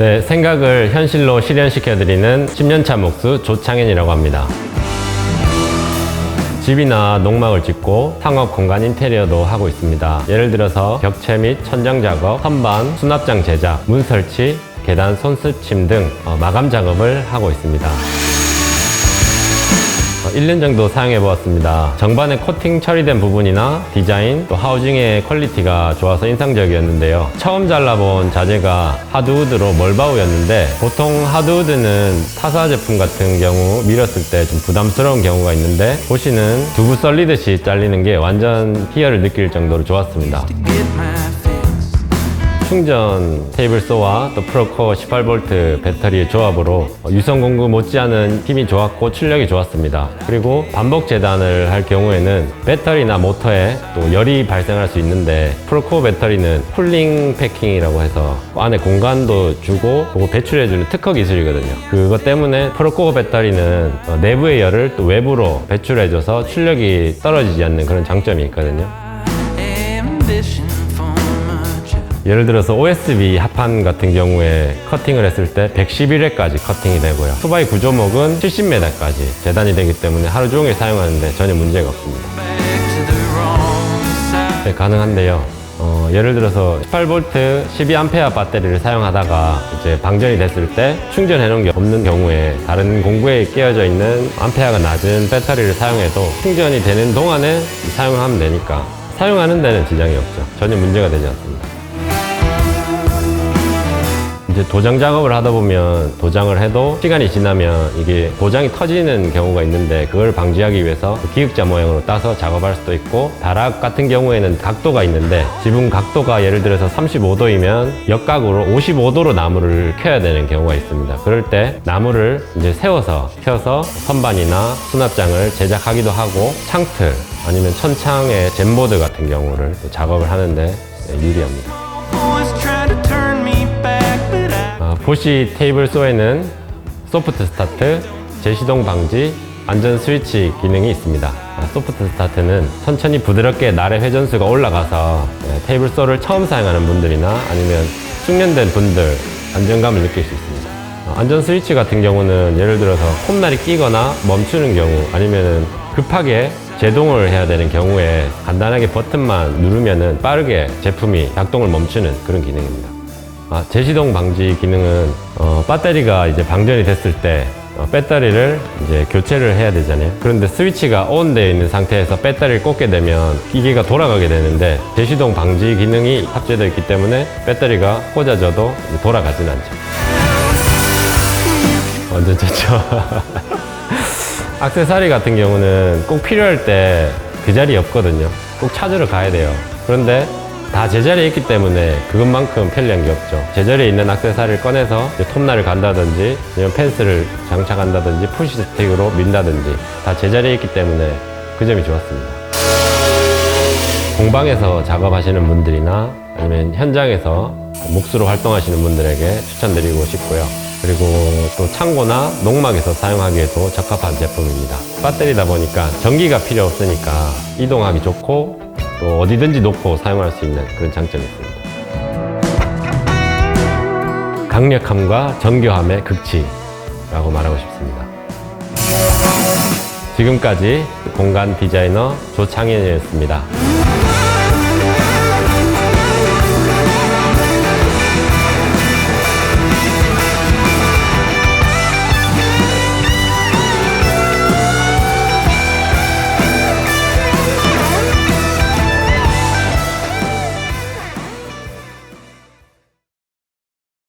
네, 생각을 현실로 실현시켜드리는 10년차 목수 조창현이라고 합니다. 집이나 농막을 짓고 상업 공간 인테리어도 하고 있습니다. 예를 들어서 벽체 및 천장 작업, 선반, 수납장 제작, 문 설치, 계단 손수침 등 어, 마감 작업을 하고 있습니다. 어, 1년 정도 사용해 보았습니다. 정반에 코팅 처리된 부분이나 디자인, 또 하우징의 퀄리티가 좋아서 인상적이었는데요. 처음 잘라본 자재가 하드우드로 멀바우였는데 보통 하드우드는 타사 제품 같은 경우 밀었을 때 좀 부담스러운 경우가 있는데 보시는 두부 썰리듯이 잘리는 게 완전 희열을 느낄 정도로 좋았습니다. 충전 테이블 소와 또 프로코어 18V 배터리의 조합으로 유선 공구 못지않은 힘이 좋았고 출력이 좋았습니다. 그리고 반복 재단을 할 경우에는 배터리나 모터에 또 열이 발생할 수 있는데 프로코어 배터리는 쿨링 패킹이라고 해서 안에 공간도 주고 그거 배출해주는 특허 기술이거든요. 그것 때문에 프로코어 배터리는 어, 내부의 열을 또 외부로 배출해줘서 출력이 떨어지지 않는 그런 장점이 있거든요. Ambition. 예를 들어서 OSB 합판 같은 경우에 커팅을 했을 때 111회까지 커팅이 되고요. 투바이 구조목은 70m까지 재단이 되기 때문에 하루 종일 사용하는데 전혀 문제가 없습니다. 네, 가능한데요. 어, 예를 들어서 18V 12A 배터리를 사용하다가 이제 방전이 됐을 때 충전해 놓은 게 없는 경우에 다른 공구에 끼어져 있는 암페어가 낮은 배터리를 사용해도 충전이 되는 동안에 사용하면 되니까 사용하는 데는 지장이 없죠. 전혀 문제가 되지 않습니다. 이제 도장 작업을 하다 보면 도장을 해도 시간이 지나면 이게 도장이 터지는 경우가 있는데 그걸 방지하기 위해서 기역자 모양으로 따서 작업할 수도 있고 다락 같은 경우에는 각도가 있는데 지붕 각도가 예를 들어서 35도이면 역각으로 55도로 나무를 켜야 되는 경우가 있습니다. 그럴 때 나무를 이제 세워서 켜서 선반이나 수납장을 제작하기도 하고 창틀 아니면 천창의 젠보드 같은 경우를 또 작업을 하는데 유리합니다. 보시 테이블 소에는 소프트 스타트, 제시동 방지, 안전 스위치 기능이 있습니다. 아, 소프트 스타트는 천천히 부드럽게 날의 회전수가 올라가서 네, 테이블 소를 처음 사용하는 분들이나 아니면 숙련된 분들 안정감을 느낄 수 있습니다. 어, 안전 스위치 같은 경우는 예를 들어서 홈날이 끼거나 멈추는 경우 아니면은 급하게 제동을 해야 되는 경우에 간단하게 버튼만 누르면은 빠르게 제품이 작동을 멈추는 그런 기능입니다. 아, 제시동 방지 기능은 어, 배터리가 이제 방전이 됐을 때 어, 배터리를 이제 교체를 해야 되잖아요. 그런데 스위치가 온 되어 있는 상태에서 배터리를 꽂게 되면 기계가 돌아가게 되는데 제시동 방지 기능이 탑재되어 있기 때문에 배터리가 꽂아져도 돌아가진 않죠. 완전 좋죠. 악세사리 같은 경우는 꼭 필요할 때 그 자리에 없거든요. 꼭 찾으러 가야 돼요. 그런데 다 제자리에 있기 때문에 그것만큼 편리한 게 없죠. 제자리에 있는 악세사리를 꺼내서 톱날을 간다든지 아니면 펜스를 장착한다든지 푸시 스틱으로 민다든지 다 제자리에 있기 때문에 그 점이 좋았습니다. 공방에서 작업하시는 분들이나 아니면 현장에서 몫으로 활동하시는 분들에게 추천드리고 싶고요. 그리고 또 창고나 농막에서 사용하기에도 적합한 제품입니다. 배터리다 보니까 전기가 필요 없으니까 이동하기 좋고 또 어디든지 놓고 사용할 수 있는 그런 장점이 있습니다. 강력함과 정교함의 극치라고 말하고 싶습니다. 지금까지 공간 디자이너 조창현이었습니다.